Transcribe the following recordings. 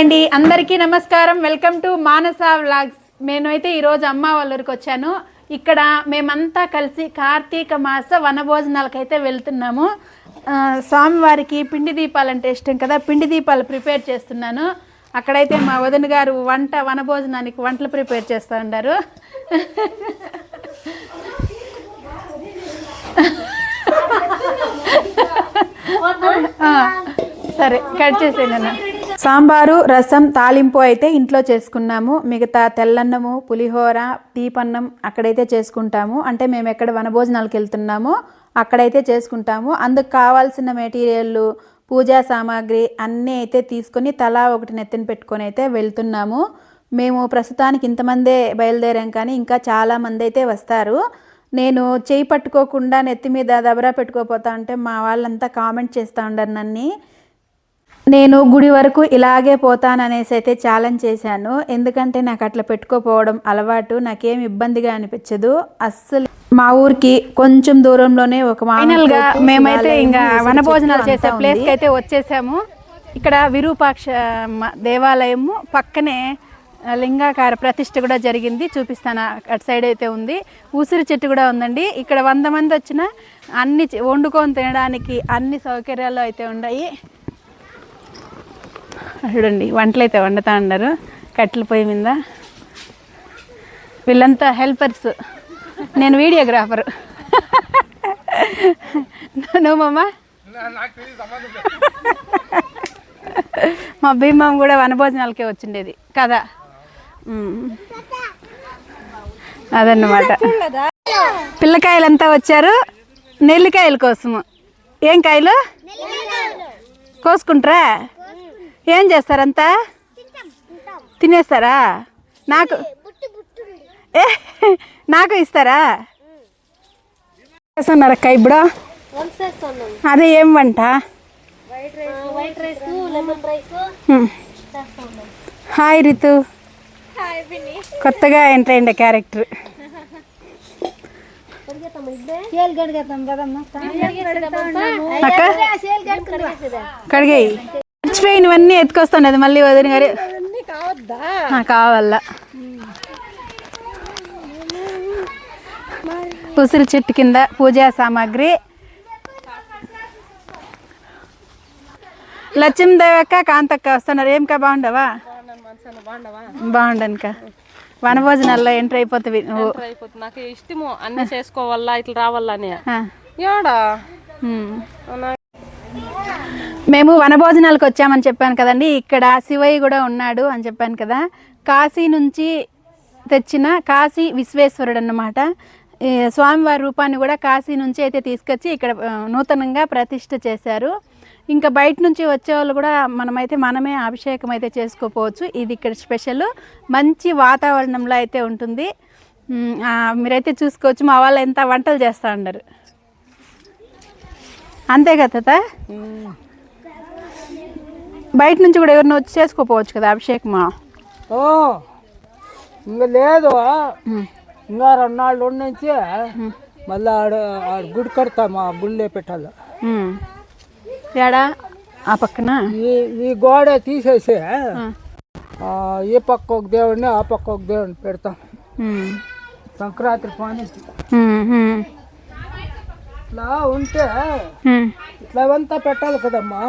అండి. అందరికీ నమస్కారం. Welcome to Manasa vlogs. నేనైతే ఈరోజు అమ్మ వాళ్ళ ఊరికి వచ్చాను. ఇక్కడ మేమంతా కలిసి కార్తీక మాస వనభోజనాలకైతే వెళ్తున్నాము. స్వామివారికి పిండి దీపాలు అంటే ఇష్టం కదా పిండి దీపాలు ప్రిపేర్ చేస్తున్నాను. అక్కడైతే మా వదిన గారు వంట వనభోజనానికి వంటలు ప్రిపేర్ చేస్తూ ఆ, సరే కట్ చేసేయను సాంబారు రసం తాలింపు అయితే ఇంట్లో చేసుకున్నాము. మిగతా తెల్లన్నము పులిహోర తీపన్నం అక్కడైతే చేసుకుంటాము. అంటే మేము ఎక్కడ వనభోజనాలకు వెళ్తున్నామో అక్కడైతే చేసుకుంటాము. అందుకు కావాల్సిన మెటీరియల్లు పూజా సామాగ్రి అన్నీ అయితే తీసుకొని తలా ఒకటి నెత్తిన పెట్టుకొని అయితే వెళ్తున్నాము. మేము ప్రస్తుతానికి ఇంతమందే బయలుదేరాం కానీ ఇంకా చాలామంది అయితే వస్తారు. నేను చేయి పట్టుకోకుండా నెత్తి మీద దబరా పెట్టుకోపోతా ఉంటే మా వాళ్ళంతా కామెంట్ చేస్తూ ఉండరు నన్ను. నేను గుడి వరకు ఇలాగే పోతాననేసి అయితే ఛాలెంజ్ చేశాను. ఎందుకంటే నాకు అట్లా పెట్టుకోపోవడం అలవాటు నాకేం ఇబ్బందిగా అనిపించదు. అస్సలు మా ఊరికి కొంచెం దూరంలోనే ఒక ఫైనల్గా మేమైతే ఇంకా వనభోజనాలు చేసే ప్లేస్కి అయితే వచ్చేసాము. ఇక్కడ విరూపాక్ష దేవాలయము పక్కనే లింగాకార ప్రతిష్ఠ కూడా జరిగింది. చూపిస్తాను అటు సైడ్ అయితే ఉంది. ఉసిరి చెట్టు కూడా ఉందండి. ఇక్కడ వంద మంది వచ్చినా అన్ని వండుకొని తినడానికి అన్ని సౌకర్యాలు అయితే ఉన్నాయి. చూడండి వంటలు అయితే వండుతా ఉన్నారు. కట్టెల పొయ్యి మీద. వీళ్ళంతా హెల్పర్స్. నేను వీడియోగ్రాఫర్. నువ్వు మా భీమం కూడా వనభోజనాలకే వచ్చిండేది. కదా? అదన్నమాట. పిల్లకాయలంతా వచ్చారు. నెల్లికాయల కోసము. ఏం కాయలు? కోసుకుంటారా? ఏం చేస్తారంతా? తినేస్తారా? నాకు ఏ నాకు ఇస్తారా? చేస్తున్నారు అక్క ఇప్పుడు అదే ఏం వంట? వైట్ రైస్ లెమన్ రైస్ హ్మ్. చేస్తా ఉన్నాం హాయ్ రితు కొత్తగా ఎంటర్ అయ్యిండే క్యారెక్టర్. అక్క? కడిగాయి. మర్చిపోయినవన్నీ ఎత్తుకొస్తుండేది మళ్ళీ వదిన గారి. కావాలా ఉసిరి చెట్టు కింద పూజా సామాగ్రి. లక్ష్మీదేవక్క కాంతక్క వస్తున్నారు. ఏం కా బాగుండవా? బాగుండనుక. వనభోజనాల్లో ఎంటర్ అయిపోతుంది నువ్వు. నాకు ఇష్టము. అన్ని చేసుకోవాలా ఇట్లా. యాడా ఉమ్. మేము వనభోజనాలకు వచ్చామని చెప్పాను కదండి. ఇక్కడ శివయ్య కూడా ఉన్నాడు అని చెప్పాను కదా. కాశీ నుంచి తెచ్చిన కాశీ విశ్వేశ్వరుడు అన్నమాట. స్వామివారి రూపాన్ని కూడా కాశీ నుంచి అయితే తీసుకొచ్చి ఇక్కడ నూతనంగా ప్రతిష్ఠ చేశారు. ఇంకా బయట నుంచి వచ్చే వాళ్ళు కూడా మనమైతే మనమే అభిషేకం అయితే చేసుకోపోవచ్చు. ఇది ఇక్కడ స్పెషల్. మంచి వాతావరణంలో అయితే ఉంటుంది. మీరైతే చూసుకోవచ్చు. మా వాళ్ళు ఎంత వంటలు చేస్తూ ఉండరు అంతే కదా బయట నుంచి కూడా ఎవరిని వచ్చి చేసుకోపోవచ్చు కదా అభిషేకమా? ఓ ఇంకా లేదు. ఇంకా రెండు నాళ్ళు నుంచి మళ్ళీ ఆడ ఆడ గుడి కడతాము ఆ గుళ్ళే పెట్టాలి. ఏడా? ఆ పక్కన? ఈ ఈ గోడ తీసేసి. ఈ పక్క ఒక దేవుడిని ఆ పక్క ఒక దేవుడిని పెడతాం. సంక్రాంతి పని. ఇట్లా ఉంటే ఇట్లా అంతా పెట్టాలి కదమ్మా.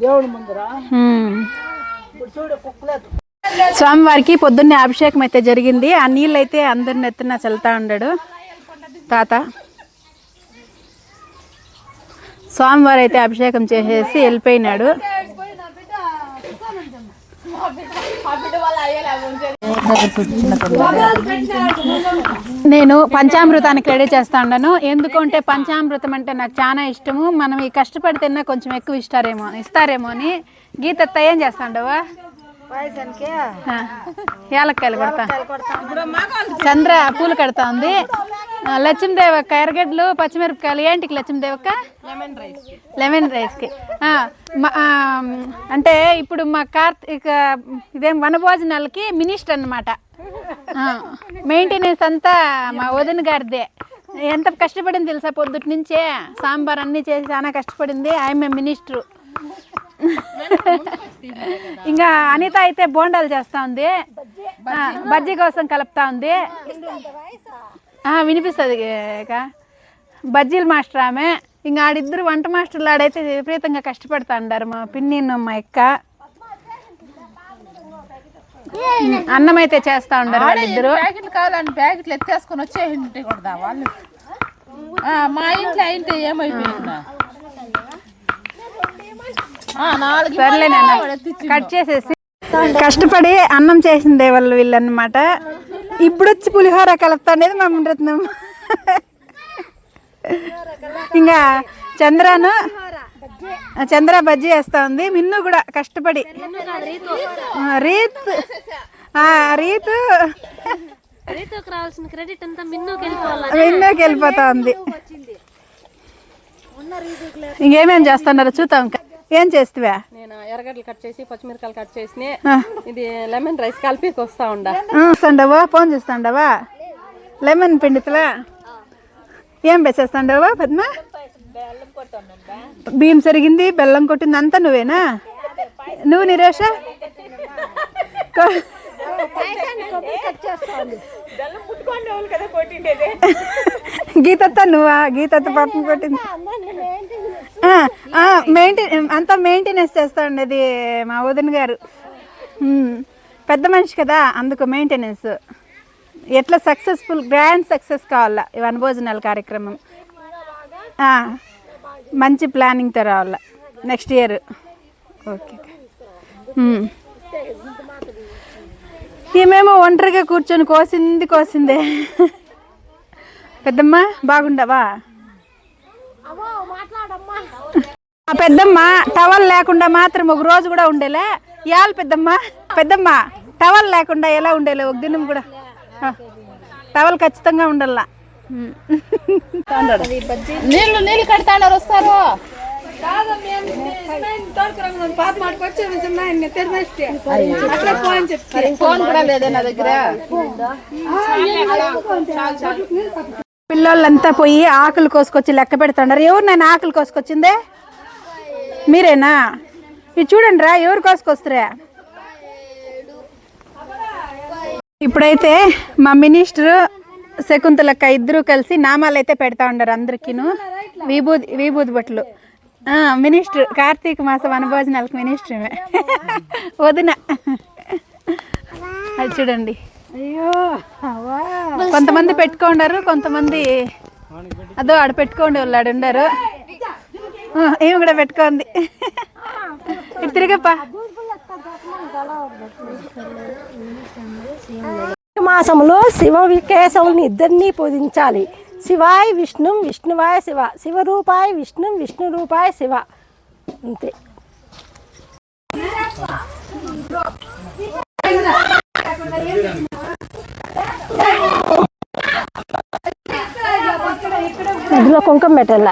దేవుడి ముందర. ఉమ్. ఇప్పుడు చూడు కుక్కలేదు. స్వామివారికి పొద్దున్నే అభిషేకం అయితే జరిగింది. ఆ నీళ్ళు అయితే అందరిని ఎత్తున చల్లుతా ఉన్నాడు తాత. స్వామివారు అయితే అభిషేకం చేసేసి వెళ్ళిపోయినాడు. నేను పంచామృతానికి రెడీ చేస్తా ఉన్నాను ఎందుకంటే పంచామృతం అంటే నాకు చాలా ఇష్టము. మనం ఈ కష్టపడి తిన్నా కొంచెం ఎక్కువ ఇస్తారేమో ఇస్తారేమో అని గీత ఏం చేస్తా ఉండవా? ఆ, యాలక్కాయలు కొడతా. చంద్ర పూలు కడతా ఉంది. లక్ష్మీదేవక్క ఎర్రగడ్డలు పచ్చిమిరపకాయలు. ఏంటికి లక్ష్మీదేవక్క లెమన్ రైస్ లెమన్ రైస్కి అంటే ఇప్పుడు మా కార్తీక ఇదేం వనభోజనాలకి మినిస్టర్ అన్నమాట. మెయింటెనెన్స్ అంతా మా వదిన గారిదే. ఎంత కష్టపడింది తెలుసా? పొద్దుటి నుంచే సాంబార్ అన్నీ చేసి చాలా కష్టపడింది. ఆమె మినిస్టరు. ఇంకా అనిత అయితే బోండాలు చేస్తా ఉంది. బజ్జీ కోసం కలుపుతా ఉంది. వినిపిస్తుంది ఇక. బజ్జీల మాస్టర్ ఆమె. ఇంకా ఆడిద్దరు వంట మాస్టర్లు ఆడైతే విపరీతంగా కష్టపడతా ఉండారు మా పిన్ని మా ఎక్క అన్నం అయితే చేస్తా ఉండారు వాళ్ళిద్దరు. ప్యాకెట్లు కావాలని ప్యాకెట్లు ఎత్తేసుకొని కూడా వాళ్ళు మా ఇంట్లో అయితే ఏమైపోయిందా. సర్లే కట్ చేసేసి. కష్టపడి అన్నం చేసిందే వాళ్ళు వీళ్ళన్నమాట. ఇప్పుడు వచ్చి పులిహోర కలుపుతా అనేది మా రత్నం ఇంకా చంద్రాను చంద్ర బజ్జీ వేస్తా ఉంది. మిన్ను కూడా కష్టపడి. రీత్. ఆ, రీతు. మిన్నుకి వెళ్ళిపోతా ఉంది. ఇంకేమేం చేస్తున్నారు చూద్దాం. ఇంకా. ఏం చేస్తావా? నేను ఎర్రగడ్డలు కట్ చేసి పచ్చిమిరకాయలు కట్ చేసి ఇది లెమన్ రైస్ కలిపి వస్తా ఉండా. చూస్తాండవా ఫోన్ చూస్తాండవా? లెమన్ పిండితలా? ఏం పెట్టేస్తాండవా పద్మ? బియ్యం సరిగింది బెల్లం కొట్టింది అంతా నువ్వేనా? నువ్వు నిరేష? గీతత్త నువ్వా? గీతత్త పాపం కొట్టింది. మెయింటైన్ అంతా మెయింటెనెన్స్ చేస్తా ఉండేది మా వదిన గారు. పెద్ద మనిషి కదా అందుకు మెయింటెనెన్స్ ఎట్లా సక్సెస్ఫుల్ గ్రాండ్ సక్సెస్ కావాలా ఈ వనభోజనాల కార్యక్రమం? మంచి ప్లానింగ్తో రావాల నెక్స్ట్ ఇయర్ ఓకే ఈమెమో ఒంటరిగా కూర్చొని కోసింది కోసిందే. పెద్దమ్మ బాగుండవా? ఆ పెద్దమ్మ టవల్ లేకుండా మాత్రం ఒక రోజు కూడా ఉండేలే. ఇవాళ పెద్దమ్మ పెద్దమ్మ టవల్ లేకుండా ఎలా ఉండేలే? ఒక దినం కూడా. టవల్ ఖచ్చితంగా ఉండాల. నీళ్ళు నీళ్ళు కడతాడారు వస్తారు. ఫోన్ కూడా లేదే నా దగ్గర. పిల్లోళ్ళంతా పోయి ఆకులు కోసుకొచ్చి లెక్క పెడుతున్నారు. ఎవరు నేను ఆకులు కోసుకొచ్చిందే? మీరేనా? ఇది చూడండి రా ఎవరు కోసుకొస్తురా? ఇప్పుడైతే మా మినిస్టర్ శకుంతలక్క ఇద్దరు కలిసి నామాలు అయితే పెడతా ఉండరు అందరికీను. విభూది విభూది బట్టలు మినిస్టర్ కార్తీక మాస వనభోజనాలకు మినిస్టర్ వదిన. అది చూడండి. అయ్యో కొంతమంది పెట్టుకోండారు కొంతమంది అదో ఆడ పెట్టుకోండి వాళ్ళు ఆడ ఉండారు. ఆ, ఈమె కూడా పెట్టుకోండి? ఇటు తిరిగప్పా. మాసంలో శివ వికేశవుని ఇద్దరిని పూజించాలి. శివాయ విష్ణు విష్ణువాయ శివ. శివరూపాయ విష్ణు విష్ణు రూపాయ శివ. అంతే. కుంకుమ పెట్టాల.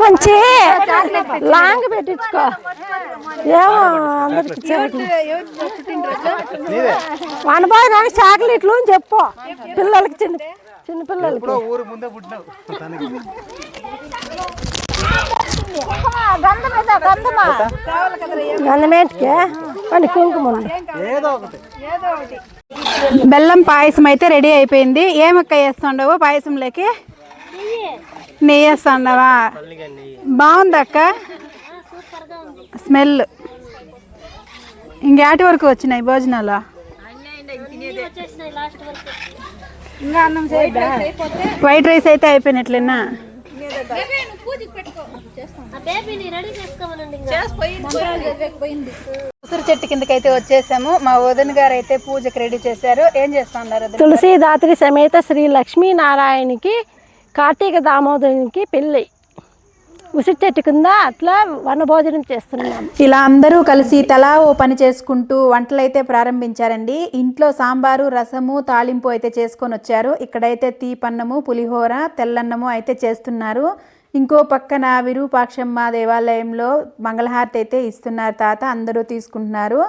కొంచెం. లాంగ్ పెట్టించుకో. ఏమో అందరికి వనభోజనానికి చాక్లెట్లు అని చెప్పు. పిల్లలకి చిన్న చిన్న పిల్లలకి. గంధమేటికి? అని కుంకుమ ఉంది. బెల్లం పాయసం అయితే రెడీ అయిపోయింది. ఏమక్క వేస్తుండవు పాయసంలోకి? నెయ్యి వేస్తుండవా? బాగుంది అక్క స్మెల్ ఇంకేటి వరకు వచ్చినాయి భోజనాలు? వైట్ రైస్ అయితే అయిపోయినట్లేనా? ఆ బేబీని రెడీ చేసుకోమనండి ఇంకా. ఉసిరి చెట్టు కిందకి అయితే వచ్చేసాము. మా వదిన గారు అయితే పూజకి రెడీ చేశారు. ఏం చేస్తా ఉన్నారు వదిన? తులసీదాత్రి సమేత శ్రీ లక్ష్మీనారాయణకి కార్తీక దామోదరునికి పెళ్ళి. ఉసిరి చెట్టు కింద అట్లా వనభోజనం చేస్తున్నాం. ఇలా అందరూ కలిసి తలా ఓ పని చేసుకుంటూ వంటలైతే ప్రారంభించారండి. ఇంట్లో సాంబారు రసము తాలింపు అయితే చేసుకొని వచ్చారు. ఇక్కడైతే తీపన్నము పులిహోర తెల్లన్నము అయితే చేస్తున్నారు. ఇంకో పక్కన విరూపాక్షమ్మ దేవాలయంలో మంగళహారతి అయితే ఇస్తున్నారు తాత అందరూ తీసుకుంటున్నారు.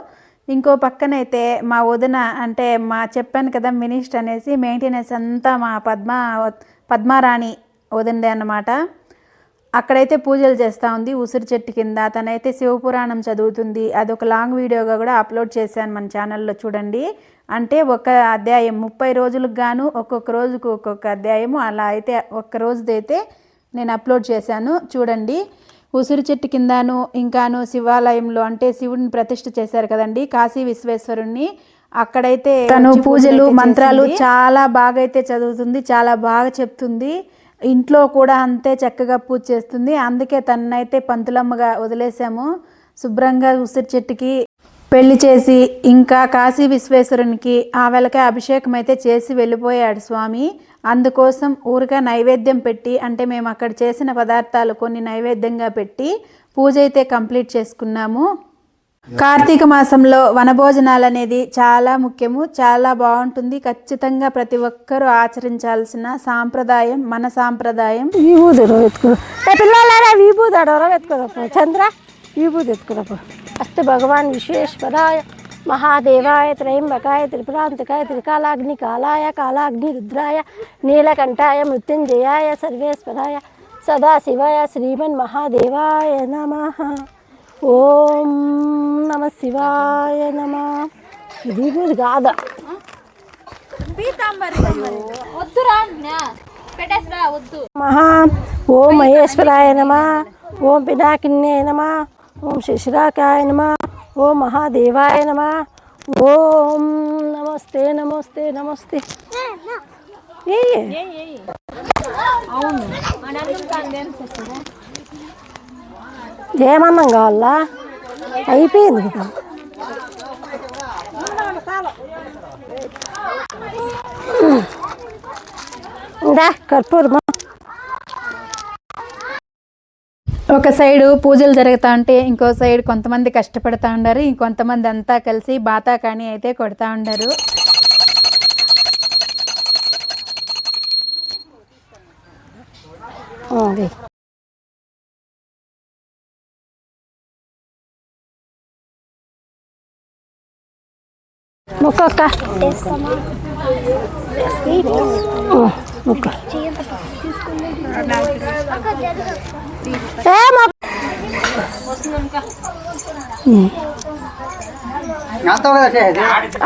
ఇంకో పక్కనైతే మా వదిన అంటే మా చెప్పాను కదా మినిస్టర్ అనేసి మెయింటెనెన్స్ అంతా మా పద్మ పద్మారాణి వదినదే అన్నమాట. అక్కడైతే పూజలు చేస్తూ ఉంది. ఉసిరి చెట్టు కింద తనైతే శివపురాణం చదువుతుంది. అదొక లాంగ్ వీడియోగా కూడా అప్లోడ్ చేశాను మన ఛానల్లో చూడండి. అంటే ఒక అధ్యాయం ముప్పై రోజులకు గాను ఒక్కొక్క రోజుకు ఒక్కొక్క అధ్యాయము అలా అయితే ఒక్క రోజుదైతే నేను అప్లోడ్ చేశాను. చూడండి. ఉసిరి చెట్టు కిందను ఇంకాను శివాలయంలో అంటే శివుడిని ప్రతిష్ఠ చేశారు కదండి కాశీ విశ్వేశ్వరుణ్ణి. అక్కడైతే తను పూజలు మంత్రాలు చాలా బాగా అయితే చదువుతుంది చాలా బాగా చెప్తుంది. ఇంట్లో కూడా అంతే చక్కగా పూజ చేస్తుంది. అందుకే తనైతే పంతులమ్మగా వదిలేసాము. శుభ్రంగా ఉసిరి చెట్టుకి పెళ్ళి చేసి ఇంకా కాశీ విశ్వేశ్వరునికి ఆ వెలకే అభిషేకం అయితే చేసి వెళ్ళిపోయాడు స్వామి. అందుకోసం ఊరిగా నైవేద్యం పెట్టి అంటే మేము అక్కడ చేసిన పదార్థాలు కొన్ని నైవేద్యంగా పెట్టి పూజ అయితే కంప్లీట్ చేసుకున్నాము. కార్తీక మాసంలో వనభోజనాలు అనేది చాలా ముఖ్యము చాలా బాగుంటుంది. ఖచ్చితంగా ప్రతి ఒక్కరూ ఆచరించాల్సిన సాంప్రదాయం మన సాంప్రదాయం. విభూది ఎత్తుకురా పిల్లలారా విభూది అడవరా చంద్ర విభూది ఎత్తుకురప్పు అస్తు భగవాన్ విశ్వేశ్వరాయ మహాదేవాయ త్రయంబకాయ త్రిపురాంతకాయ త్రికాలాగ్ని కాలాయ కాలాగ్ని రుద్రాయ నీలకంఠాయ మృత్యుంజయాయ సర్వేశ్వరాయ సదాశివాయ శ్రీమన్ మహాదేవాయ నమ. ఓం నమ శివాయ నమ. విభూది కాదా? మహా ఓం మహేశ్వరాయ నమ ఓం పినాకిన్నే నమ ఓం శశిరాకాయ నమ ఓం మహాదేవాయ నమ. ఓం నమస్తే నమస్తే నమస్తే. ఏ ఏమన్నాం కావాలా? అయిపోయింది కదా. ఇందా కర్పూరమా ఒక సైడు పూజలు జరుగుతా ఉంటే ఇంకో సైడ్ కొంతమంది కష్టపడతా ఉండారు. ఇంకొంతమంది అంతా కలిసి బాతా కానీ అయితే కొడతా ఉండారు. ముక్క ముక్క మొక్క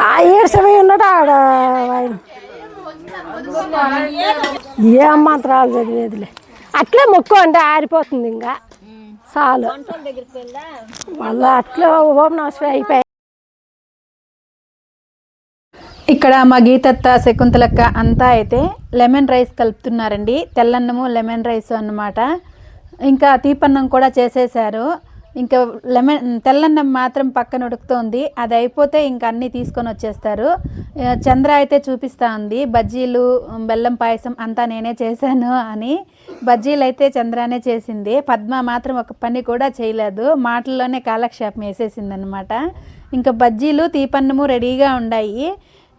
ఆ ఉన్నాడు ఆడ ఆయన. ఏ మంత్రాలు చదివేదిలే. అట్లే మొక్కు అంటే ఆరిపోతుంది ఇంకా. చాలు. మళ్ళీ అట్లా ఓం నమస్తే అయిపోయి ఇక్కడ మా గీతత్త శకుంతలక్క అంతా అయితే లెమన్ రైస్ కలుపుతున్నారండి. తెల్లన్నము లెమన్ రైస్ అన్నమాట. ఇంకా తీపన్నం కూడా చేసేసారు ఇంకా లెమన్ తెల్లన్నం మాత్రం పక్కన ఉడుకుతోంది. అది అయిపోతే ఇంకా అన్నీ తీసుకొని వచ్చేస్తారు. చంద్ర అయితే చూపిస్తూ ఉంది. బజ్జీలు బెల్లం పాయసం అంతా నేనే చేశాను అని. బజ్జీలు అయితే చంద్రానే చేసింది. పద్మ మాత్రం ఒక పని కూడా చేయలేదు. మాటల్లోనే కాలక్షేపం వేసేసింది అనమాట ఇంకా బజ్జీలు తీపన్నము రెడీగా ఉన్నాయి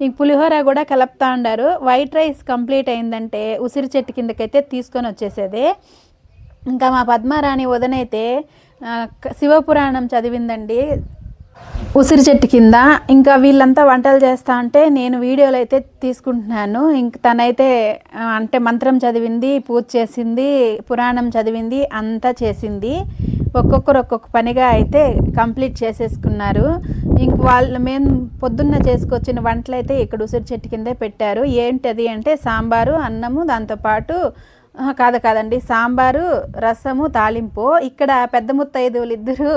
ఇంక పులిహోర కూడా కలుపుతా ఉండారు వైట్ రైస్ కంప్లీట్ అయిందంటే ఉసిరి చెట్టు కిందకైతే తీసుకొని వచ్చేసేది. ఇంకా మా పద్మారాణి వదనైతే శివపురాణం చదివిందండి. ఉసిరి చెట్టు కింద ఇంకా వీళ్ళంతా వంటలు చేస్తా అంటే నేను వీడియోలు అయితే తీసుకుంటున్నాను. ఇంక తనైతే అంటే మంత్రం చదివింది పూజ చేసింది పురాణం చదివింది అంతా చేసింది. ఒక్కొక్కరు ఒక్కొక్క పనిగా అయితే కంప్లీట్ చేసేసుకున్నారు. ఇంక వాళ్ళు మేము పొద్దున్న చేసుకొచ్చిన వంటలు అయితే ఇక్కడ ఉసిరి చెట్టు కిందే పెట్టారు. ఏంటది అంటే సాంబారు అన్నము దాంతోపాటు కాదు కాదండి సాంబారు రసము తాలింపు. ఇక్కడ పెద్ద ముత్తైదువులు ఇద్దరు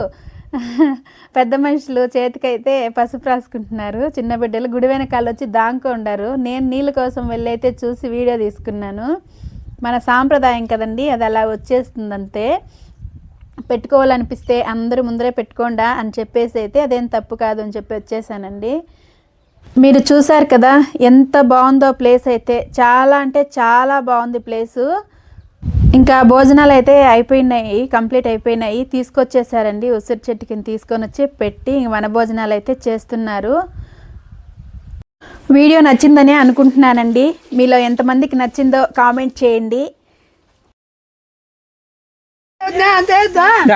పెద్ద మనుషులు చేతికైతే పసుపు రాసుకుంటున్నారు. చిన్న బిడ్డలు గుడి వెనకాల వచ్చి దాంకో ఉండారు. నేను నీళ్ళ కోసం వెళ్ళైతే చూసి వీడియో తీసుకున్నాను. మన సాంప్రదాయం కదండి అది అలా వచ్చేస్తుంది అంతే పెట్టుకోవాలనిపిస్తే అందరూ ముందరే పెట్టుకోండా అని చెప్పేసి అయితే అదేం తప్పు కాదు అని చెప్పి వచ్చేసానండి. మీరు చూసారు కదా ఎంత బాగుందో ప్లేస్ అయితే చాలా అంటే చాలా బాగుంది ప్లేసు. ఇంకా భోజనాలు అయితే అయిపోయినాయి కంప్లీట్ అయిపోయినాయి. తీసుకొచ్చేసారండి ఉసిరి చెట్టు కింద తీసుకొని వచ్చి పెట్టి వన భోజనాలు అయితే చేస్తున్నారు. వీడియో నచ్చిందని అనుకుంటున్నానండి. మీలో ఎంతమందికి నచ్చిందో కామెంట్ చేయండి.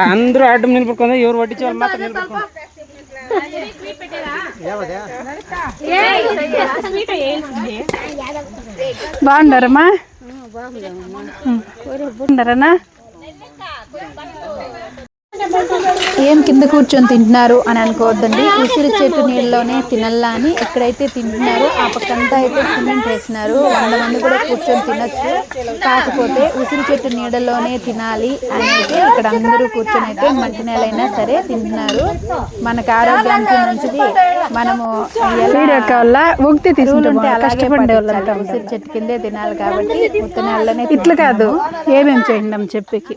అందరూ అడ్డం నిలబడుకుందా ఎవరు వడ్డించే వాళ్ళు మాత్రం నిలబడుకుందా బాగుండారమ్మా బాగుండారనా ఏం కింద కూర్చొని తింటున్నారు అని అనుకోవద్దండి. ఉసిరి చెట్టు నీళ్ళలోనే తినల్లా అని ఎక్కడైతే తింటున్నారో ఆ పక్కంతా అయితే సిమెంట్ వేసినారు. వంద మంది కూడా కూర్చొని తినొచ్చు. కాకపోతే ఉసిరి చెట్టు నీడలోనే తినాలి అని అయితే ఇక్కడ అందరూ కూర్చొని అయితే మంచి నెలైనా సరే తింటున్నారు. మనకు ఆరోగ్యానికి మంచిది. మనము ఉక్తి తీసుకుంటే కష్టపడే ఉసిరి చెట్టు కిందే తినాలి కాబట్టి ఉత్త ఇట్లా కాదు. ఏమేమి చేయండి చెప్పికి?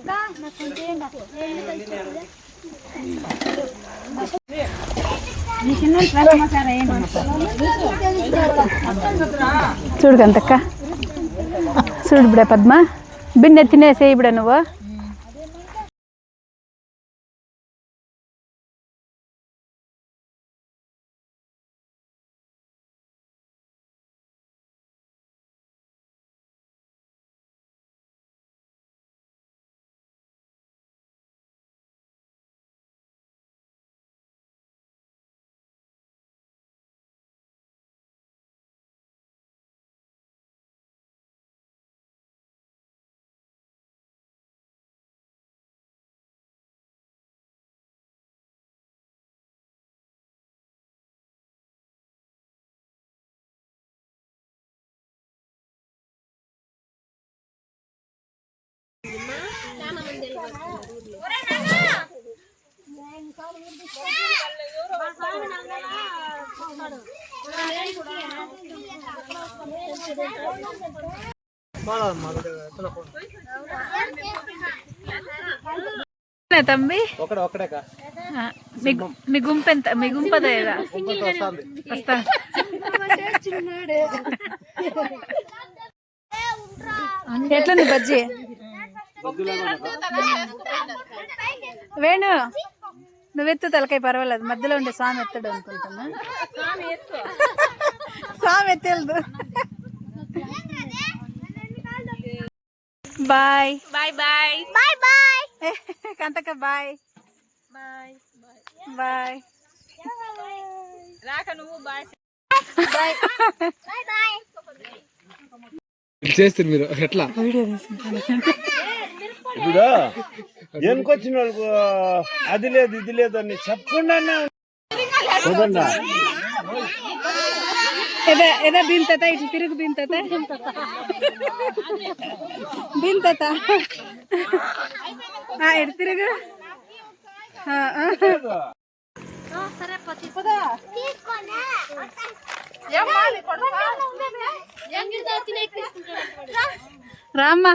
చూడు కంతక్క చూడు ఇప్పుడే పద్మ. బిన్నె తినేసే ఇప్పుడే నువ్వు. ఆ, మీ గుంపు ఎంత? మీ గుంపదా ఏదా వస్తా. ఎట్లుంది బజ్జి? వేణు నువ్వెత్తు తలకాయ పర్వాలేదు. మధ్యలో ఉండే స్వామి ఎత్తాడు అనుకుంటున్నా. స్వామి ఎత్తేది bye. Bye bye. Bye bye. కంతక bye. Bye bye. చేస్తారు మీరు. ఎట్లా? ఇప్పుడు? ఎనుకొచ్చిన వాళ్ళకు అది లేదు ఇది లేదు అని చెప్పకుండా చూడండి ఎదా ఎదా బింతత ఇట్లా తిరుగు బింతత. బింతత. ఆ, ఇటు తిరుగు. రామ్మా.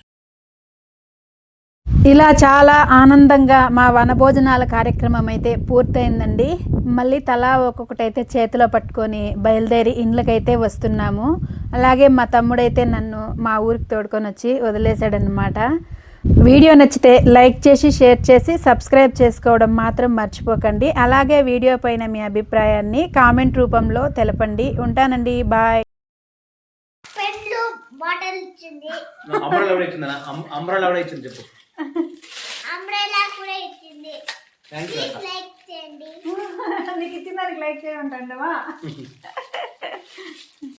ఇలా చాలా ఆనందంగా మా వనభోజనాల కార్యక్రమం అయితే పూర్తయిందండి. మళ్ళీ తలా ఒక్కొక్కటి అయితే చేతిలో పట్టుకొని బయలుదేరి ఇండ్లకైతే వస్తున్నాము. అలాగే మా తమ్ముడైతే నన్ను మా ఊరికి తోడుకొని వచ్చి వదిలేశాడనమాట వీడియో నచ్చితే లైక్ చేసి షేర్ చేసి సబ్స్క్రైబ్ చేసుకోవడం మాత్రం మర్చిపోకండి. అలాగే వీడియో పైన మీ అభిప్రాయాన్ని కామెంట్ రూపంలో తెలపండి. ఉంటానండి. బాయ్. అమ్రాలు ఎవడ ఇచ్చింది చెప్పు. అంబ్రెలా కూడా ఇచ్చింది. లైక్ చేయండి. నీకు ఇచ్చిన దానికి లైక్ చేయమంటాండవా?